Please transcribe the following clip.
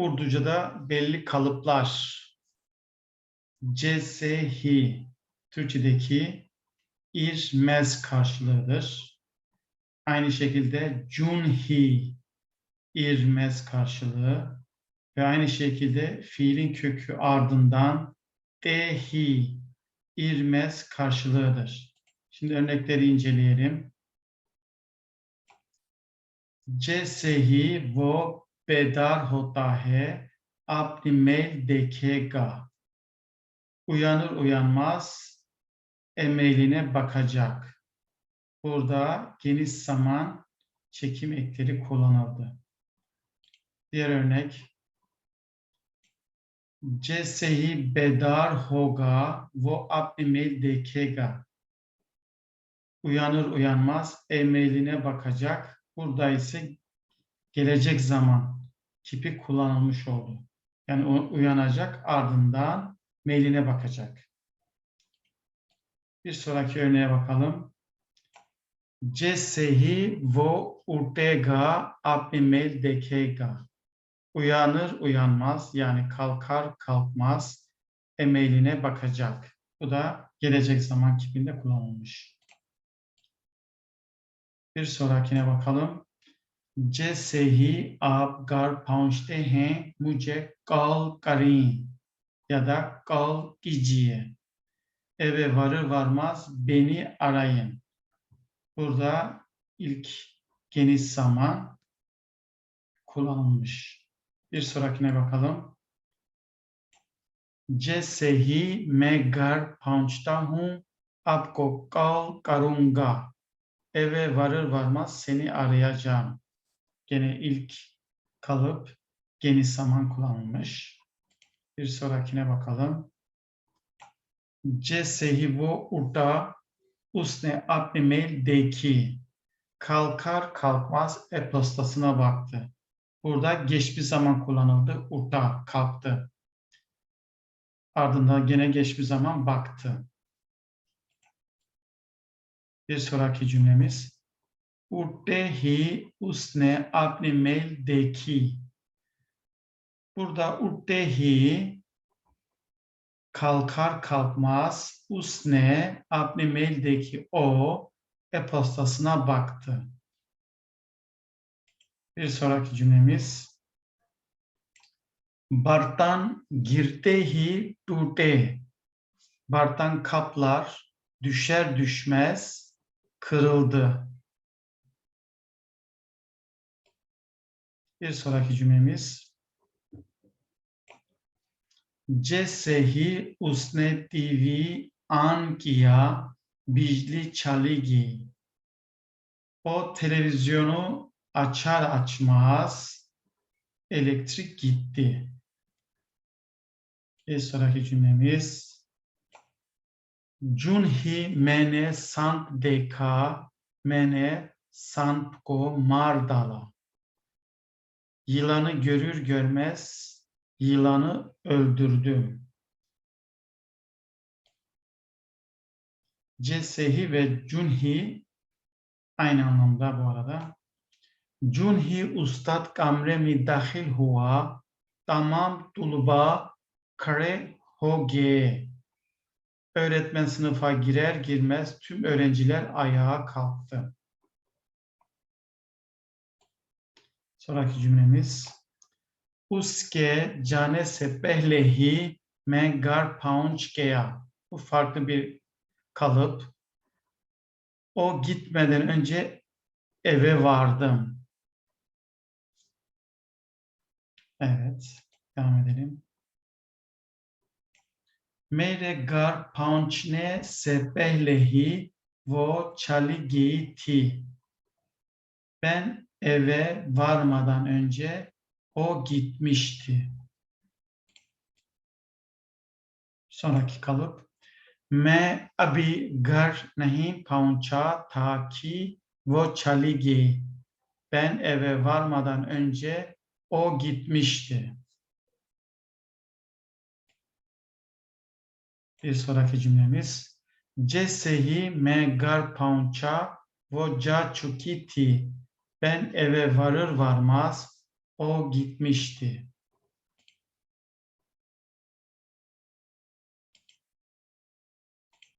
Urduca'da belli kalıplar. Cesehi Türkçedeki irmez karşılığıdır. Aynı şekilde cunhi irmez karşılığı ve aynı şekilde fiilin kökü ardından dehi irmez karşılığıdır. Şimdi örnekleri inceleyelim. Cesehi wo bedar hota hai apni mail dekhega. Uyanır uyanmaz emailine bakacak. Burada geniş zaman çekim ekleri kullanıldı. Diğer örnek. जैसे ही बेदार होगा वो अपनी मेल देखेगा. Uyanır uyanmaz e-mailine bakacak. Burada ise gelecek zaman tipi kullanılmış oldu. Yani uyanacak ardından mailine bakacak. Bir sonraki örneğe bakalım. Cesehi vo urtega apimel dekega. Uyanır uyanmaz yani kalkar kalkmaz emeline bakacak. Bu da gelecek zaman kipinde kullanılmış. Bir sonrakine bakalım. जैसे ही आप घर पहुंचते हैं मुझे कॉल करें ya da call कीजिए. Eve varır varmaz beni arayın. Burada ilk geniş zaman kullanılmış. Bir sonrakine bakalım. जैसे ही मैं घर पहुंचता हूँ आपको कॉल करूंगा. Eve varır varmaz seni arayacağım. Gene ilk kalıp geniş zaman kullanılmış. Bir sonrakine bakalım. C sehibu urda usne abni deki kalkar kalkmaz e-postasına baktı. Burada geç bir zaman kullanıldı. Urda kalktı. Ardından gene geç bir zaman baktı. Bir sonraki cümlemiz. Utte hi usne apni mail dekhi. Burada utte hi kalkar kalkmaz usne apni mail dekhi o e-postasına baktı. Bir sonraki cümlemiz. Bartan girte hi tute. Bartan kaplar düşer düşmez kırıldı. Bir sonraki cümlemiz. जैसे ही उसने TV on किया बिजली चली गई o televizyonu açar açmaz elektrik gitti. Bir sonraki cümlemiz Junhi mene sant deka mene sant ko mar dala. Yılanı görür görmez yılanı öldürdüm. Cesehi ve Junhi aynı anlamda bu arada. Junhi ustad kamre mi dahil hua tamam tulba kare ho ge. Öğretmen sınıfa girer girmez tüm öğrenciler ayağa kalktı. Sonraki cümlemiz. Uske cane se pehlehi me gar paunç. Bu farklı bir kalıp. O gitmeden önce eve vardım. Evet. Devam edelim. Mere gar paunçne se pehlehi vo çali ti. Ben eve varmadan önce o gitmişti. Sonraki kalıp. मैं अभी घर नहीं पहुंचा था कि वो चली गई. Ben eve varmadan önce o gitmişti. Bir sonraki cümlemiz. जैसे ही मैं घर पहुंचा वो जा चुकी थी. ben eve varır varmaz o gitmişti.